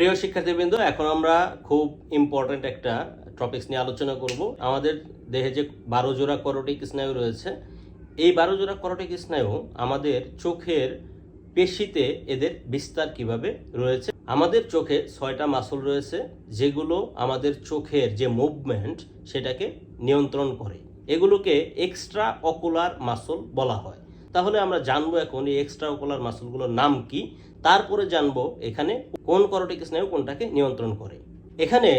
প্রিয় শিক্ষার্থীবৃন্দ, এখন আমরা খুব ইম্পর্ট্যান্ট একটা টপিক্স নিয়ে আলোচনা করব। আমাদের দেহে যে বারো জোড়া করটিক স্নায়ু রয়েছে, এই বারো জোড়া করটিক স্নায়ু আমাদের চোখের পেশিতে এদের বিস্তার কীভাবে রয়েছে? আমাদের চোখে ছয়টা মাসল রয়েছে, যেগুলো আমাদের চোখের যে মুভমেন্ট সেটাকে নিয়ন্ত্রণ করে। এগুলোকে এক্সট্রা অকুলার মাসল বলা হয়। তাহলে আমরা জানব এখন এই এক্সট্রা অকুলার মাসলগুলোর নাম কি, তারপরে জানব এখানে কোন করটিক স্নায়ু কোনটাকে নিয়ন্ত্রণ করে। এখানে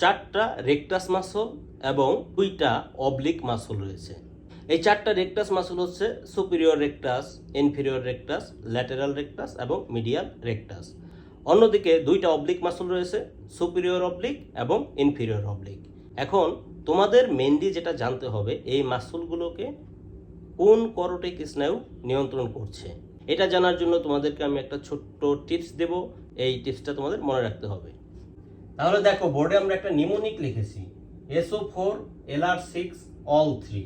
চারটা রেকটাস মাসল এবং দুইটা অবলিক মাসল রয়েছে। এই চারটা রেকটাস মাসল হচ্ছে superior rectus inferior rectus lateral rectus এবং মিডিয়াল রেকটাস অন্যদিকে দুইটা অবলিক মাসল রয়েছে সুপিরিয়র অবলিক এবং ইনফিরিয়র অবলিক এখন তোমাদের মেনলি যেটা জানতে হবে, এই মাসলগুলোকে কোন করটিক স্নায়ু নিয়ন্ত্রণ করছে? এটা জানার জন্য তোমাদেরকে আমি একটা ছোট্ট টিপস দেব। এই টিপসটা তোমাদের মনে রাখতে হবে। তাহলে দেখো, বোর্ডে আমরা একটা নিমোনিক লিখেছি। SO four L R six all three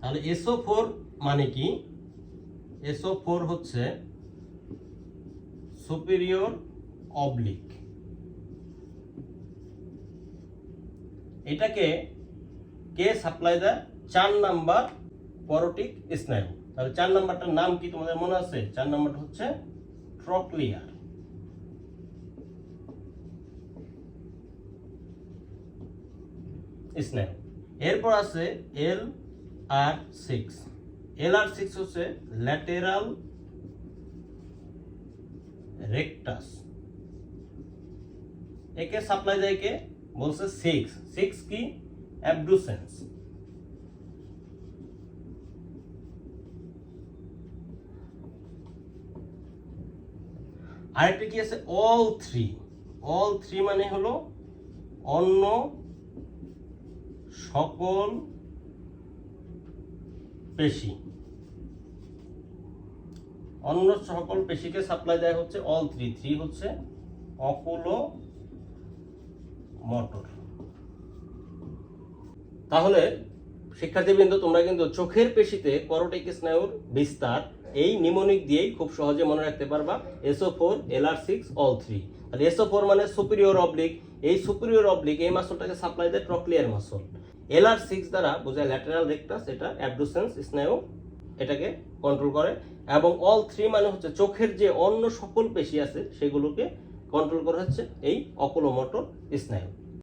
তাহলে এসও ফোর মানে কি? এসও ফোর হচ্ছে সুপিরিয়র অবলিক এটাকে কে সাপ্লাই দেয়? চার নাম্বার পরোটিক স্নায়ু। তাহলে চার নাম্বারটার নাম কি তোমাদের মনে আছে? চার নাম্বারটা হচ্ছে ট্রকলিয়ার। স্নায়ু। এরপর আছে L R six. L R six হচ্ছে ল্যাটেরাল রেকটাস। একে সাপ্লাই দেয় কে? বলছে সিক্স। সিক্স কি? অ্যাবডুসেন্স। আরেকটা কি আছে? অল থ্রি অল থ্রি মানে হলো অন্য সকল পেশি। অন্য সকল পেশিকে সাপ্লাই দেয় হচ্ছে অল থ্রি থ্রি হচ্ছে অকুলো মটর। তাহলে শিক্ষার্থীবৃন্দ, তোমরা কিন্তু চোখের পেশিতে করোটিক স্নায়ুর বিস্তার এই নিমোনিক দিয়েই খুব সহজে মনে রাখতে পারবা। S O four L R six all three তাহলে এসও ফোর মানে সুপিরিয়র অবলিক এই সুপিরিয়র অবলিক এই মাসলটাকে সাপ্লাই দেয় trochlear muscle L R six দ্বারা বোঝায় ল্যাটেরাল রেকটাস এটা অ্যাবডুসেন্স স্নায়ু এটাকে কন্ট্রোল করে। এবং অল থ্রি মানে হচ্ছে চোখের যে অন্য সকল পেশি আছে, সেগুলোকে কন্ট্রোল করা হচ্ছে এই অকুলোমোটর স্নায়ু